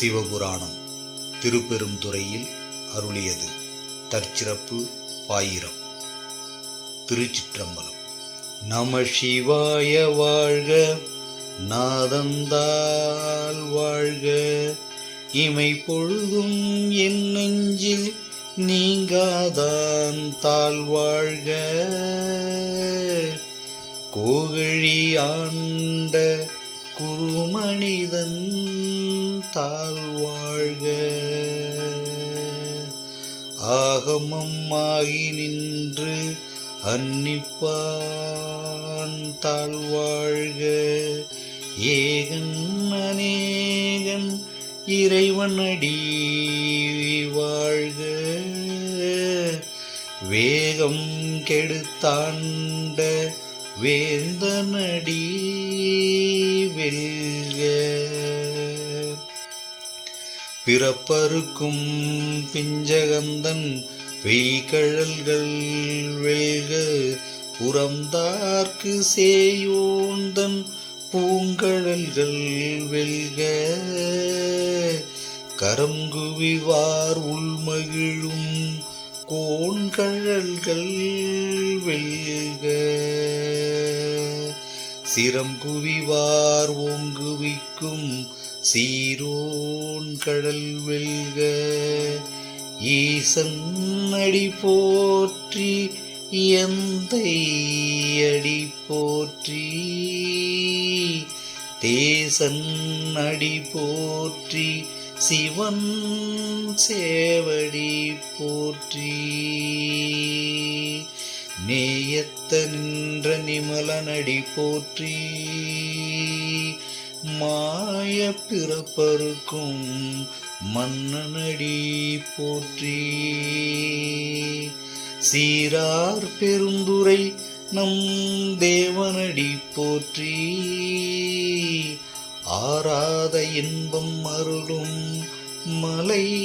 சிவபுராணம் திருப்பெருந்துறையில் அருளியது தற்சிறப்பு பாயிரம். திருச்சிற்றம்பலம். நம சிவாய வாழ்க நாதந்தால் வாழ்க. இமை பொழுதும் என் நெஞ்சில் நீங்காதான் தால் வாழ்க. கோகழி ஆண்ட குருமனிதன் தாழ் வாழ்க. ஆகமம் ஆகி நின்று அன்னிப்பான் தாழ்வாழ்க ஏகன் அநேகன் இறைவன் அடி வாழ்க. வேகம் கெடுத்தாண்ட வேந்தனடி வெல்க. பிறப்பருக்கும் பிஞ்சகந்தன் பெய்கழல்கள் வெல்க புறந்தார்க்கு சேயோந்தன் பூங்கழல்கள் வெல்க. கரங்குவிவார் உள்மகிழும் கோண்கழல்கள் வெல்க. சிரம் குவிவார் ஓங்குவிக்கும் சீரோன் கடல் வெல்க ஈசன் அடி போற்றி எந்தை அடி போற்றி தேசன் அடி போற்றி சிவன் சேவடி போற்றி. நேயத்த நின்ற நிமலனடி போற்றி. மாய பிறப்பருக்கும் மன்னனடி போற்றி. சீரார் பெருந்துரை நம் தேவனடி போற்றி. ஆராத இன்பம் அருளும் மலை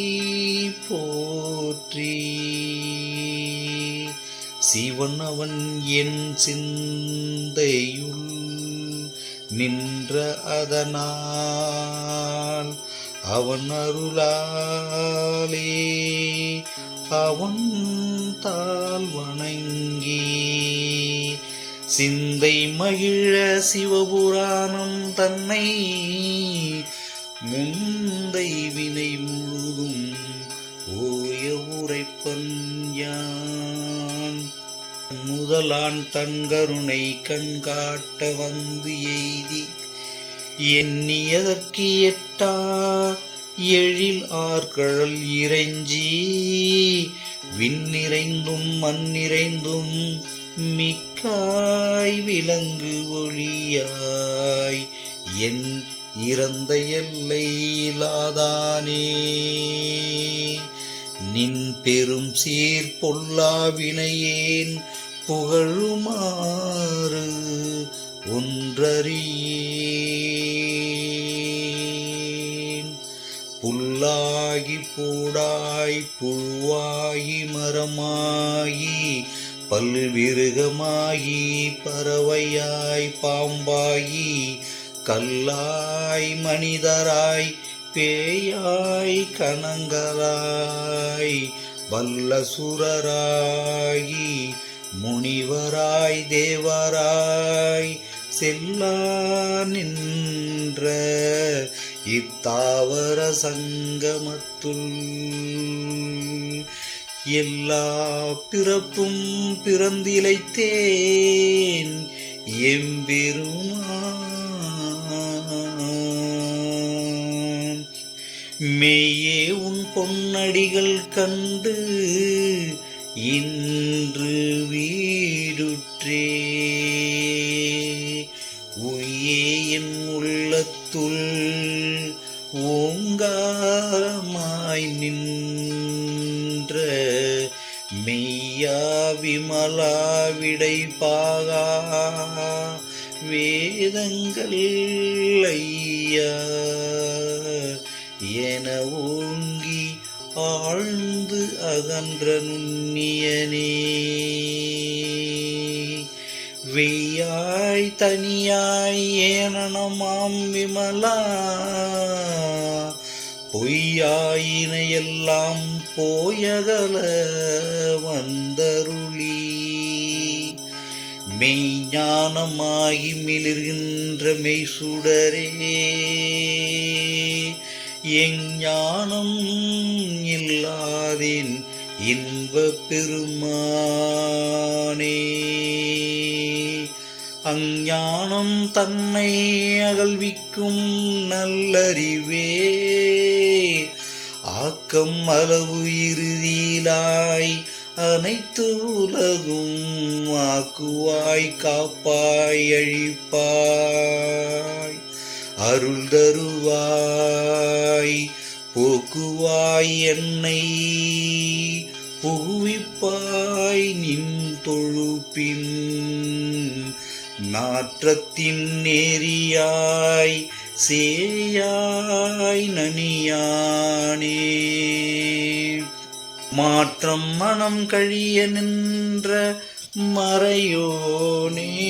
போற்றி. சிவன் அவன் என் சிந்தையுள் நின்ற அதனால் அவன் அருளாலே அவன் தாழ் வணங்கி சிந்தை மகிழ சிவபுராணம் தன்னை முந்தை வினை முழுதும் ஓய உரைப்பன் யான்? முதலான் தன்கருணை கண்காட்ட வந்து எய்தி எண்ணியதற்கு எட்டா எழில் ஆர்கழல் இறைஞ்சி விண்ணிறைந்தும் மண்ணிறைந்தும் மிக்காய் விலங்கு ஒளியாய் என் இறந்த எல்லை நின் பெரும் சீர் பொல்லாவினையேன் புகழுமாறு ஒன்றறியேன். புல்லாகி பூடாய் புழுவாயி மரமாயி பல்விருகமாயி பறவையாய் பாம்பாயி கல்லாய் மனிதராய் பேயாய் கணங்களாய் வல்லசுரராகி முனிவராய் தேவராய் செல்லா நின்ற இத்தாவர சங்கமத்துள். எல்லா பிறப்பும் பிறந்திலைத்தேன் எம்பெருமா மெய்யே உன் பொன்னடிகள் கண்டு இன்று வீடுற்றே. உயே உள்ளத்துள் ஓங்காரமாய் நின்ற மெய்யா விமலா விடை பாகா. வேதங்கள் ஐயா. என ஓங்கி ஆழ்ந்து அகன்ற நுண்ணியனே. வெய்யாய் தனியாய் ஏனனமாம் விமலா. பொய்யாயினையெல்லாம் போயகல வந்தருளி. மெய்ஞானமாகி மிளிர்கின்ற மெய்சுடரே. எஞ்ஞானம் இல்லாதின் இன்ப பெருமானே. அஞ்ஞானம் தன்னை அகழ்விக்கும் நல்லறிவே. ஆக்கம் அளவு இறுதியிலாய் அனைத்து உலகும் ஆக்குவாய் காப்பாய் அழிப்பாய். அருள் தருவாய். போக்குவாய் என்னை புகுவிப்பாய் நின் தொழுப்பின். நாற்றத்தின் நேரியாய் சேயாய் நனியானே. மாற்றம் மனம் கழிய நின்ற மறையோனே.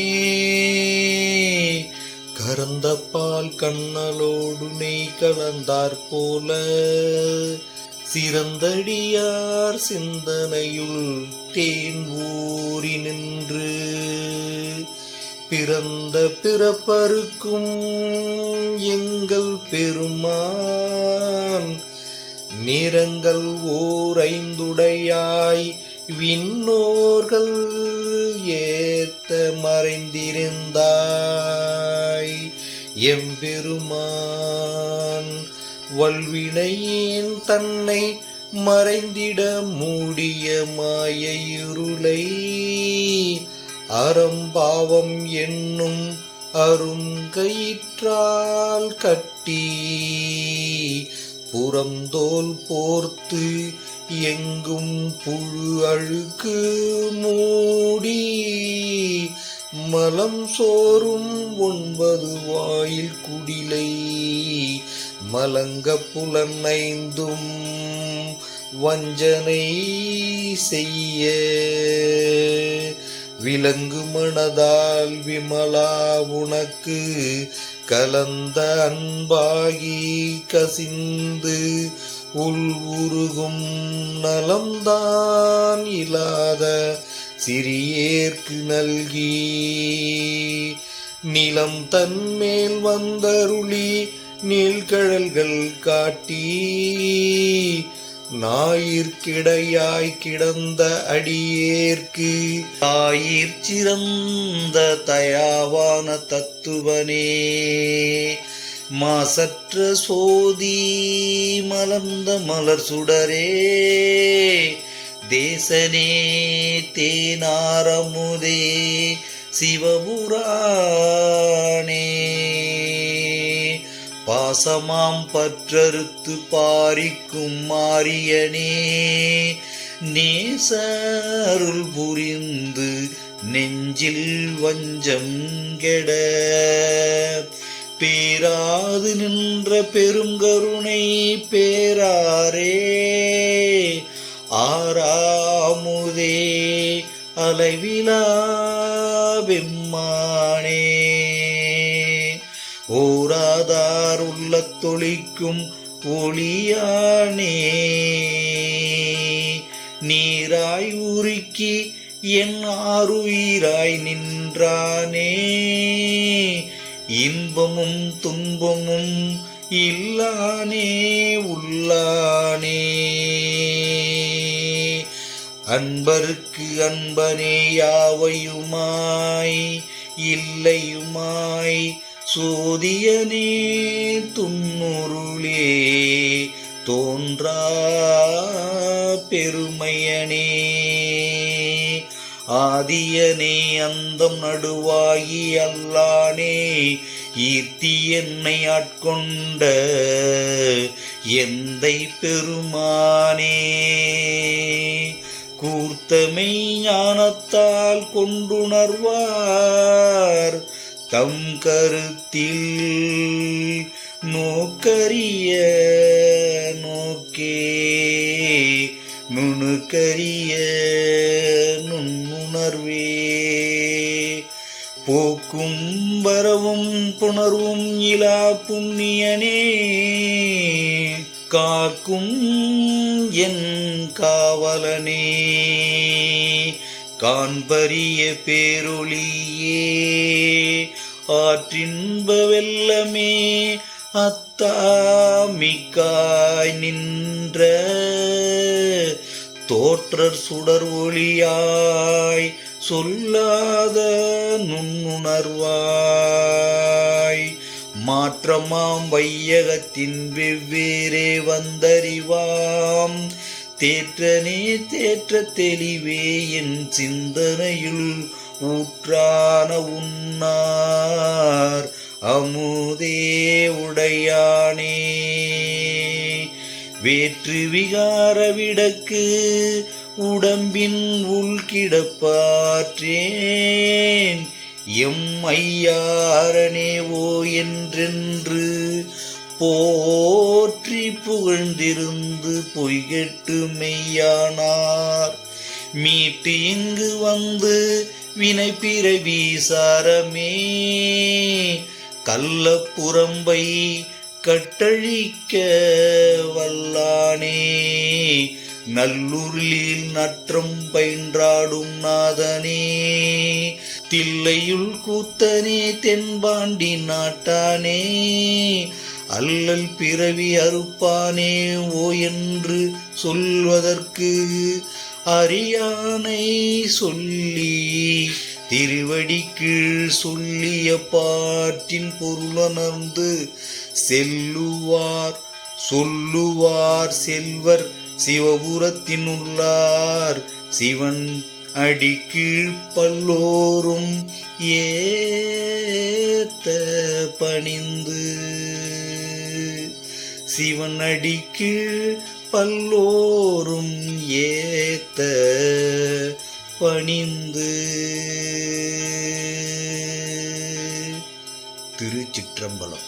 கறந்த பால் கண்ணலோடு நெய் கலந்தார் போல. சிறந்தடியார் சிந்தனையுள் தேன் ஊறி நின்று. பிறந்த பிறப்பருக்கும் எங்கள் பெருமான். நிறங்கள் ஓர் ஐந்துடையாய் விண்ணோர்கள் ஏத்த மறைந்திருந்தார். எம்பெருமான் வல்வினையின் தன்னை மறைந்திட மூடிய மாய இருளை அறம்பாவம் என்னும் அருங்கயிற்றால் கட்டி புறந்தோல் போர்த்து எங்கும் புழு அழுக்கு மூடி மலம் சோறும் ஒன்பது வாயில் குடிலை மலங்க புலனைந்தும் வஞ்சனை செய்ய. விலங்கு மனதால் விமலா உனக்கு கலந்த அன்பாகி கசிந்து உள் உருகும் நலம்தான் இல்லாத சிறியேற்கு நல்கி நிலம் தன்மேல் வந்தருளி நீழ்கழல்கள் காட்டி ஞாயிற்கிடையாய் கிடந்த அடியேற்கு தாயிற் சிறந்த தயாவான தத்துவனே. மாசற்ற சோதி மலர்ந்த மலர் சுடரே. தேசனே தேனாரமுதே சிவபுராணே. பாசமாம் பற்றறுத்து பாரிக்கும் மாரியனே நேசருள் புரிந்து நெஞ்சில் வஞ்சம் கெட. பேராது நின்ற பெருங்கருணை பேராரே ஆறாமுதே அலைவிலா வெம்மானே. ஓராதார் உள்ள தொழிக்கும் ஒளியானே. நீராய் உருக்கி என் ஆறுயிராய் நின்றானே. இன்பமும் துன்பமும் இல்லானே உள்ளானே. அன்பருக்கு அன்பனே யாவையுமாய் இல்லையுமாய் சோதியனே துன்னுருளே தோன்றா பெருமையனே. ஆதியனே அந்தம் நடுவாயி அல்லானே ஈர்த்தி என்னை ஆட்கொண்ட எந்தை பெருமானே. தத்தமை ஞானத்தால் கொண்டுணர்வார். தம் கருத்தில் நோக்கரிய நோக்கே. நுணுக்கரிய நுண்ணுணர்வே. போக்கும் வரவும் புணர்வும் இலா புண்ணியனே. காக்கும் என் காவலனே. காண்பரிய பேரொளியே. ஆற்றின்ப வெள்ளமே அத்தாமிக்காய் நின்ற. தோற்றர் சுடர் ஒளியாய் சொல்லாத நுண்ணுணர்வாய். மாற்றமாம் வையகத்தின் வெவ்வேறே வந்தறிவாம். தேற்றனே தேற்ற தெளிவே என் சிந்தனையுள் ஊற்றான உன்னார். அமுதே உடையானே. வேற்று விகார விடக்கு உடம்பின் உள்கிடப்பாற்றேன் எம்மையாரனே ஓ என்றென்று போற்றி புகழ்ந்திருந்து பொய்கெட்டு மெய்யானார். மீட்டு இங்கு வந்து வினை பிறவி சாரமே. கள்ளப்புறம்பை கட்டழிக்க வல்லானே. நல்லுருளில் நற்றம் பயின்றாடும் நாதனே. தில்லையுள் கூத்தனே தென்பாண்டி நாட்டானே. அல்லல் பிறவி அறுப்பானே ஓ என்று சொல்வதற்கு அரியானை சொல்லி திருவடிக்கீழ் சொல்லிய பாட்டின் பொருளுணர்ந்து செல்லுவார் சொல்லுவார் செல்வர் சிவபுரத்தின் உள்ளார் சிவன் அடிக்கீழ் பல்லோரும் ஏத்த பணிந்து. சிவன் அடிக்கீழ் பல்லோரும் ஏத்த பணிந்து. திருச்சிற்றம்பலம்.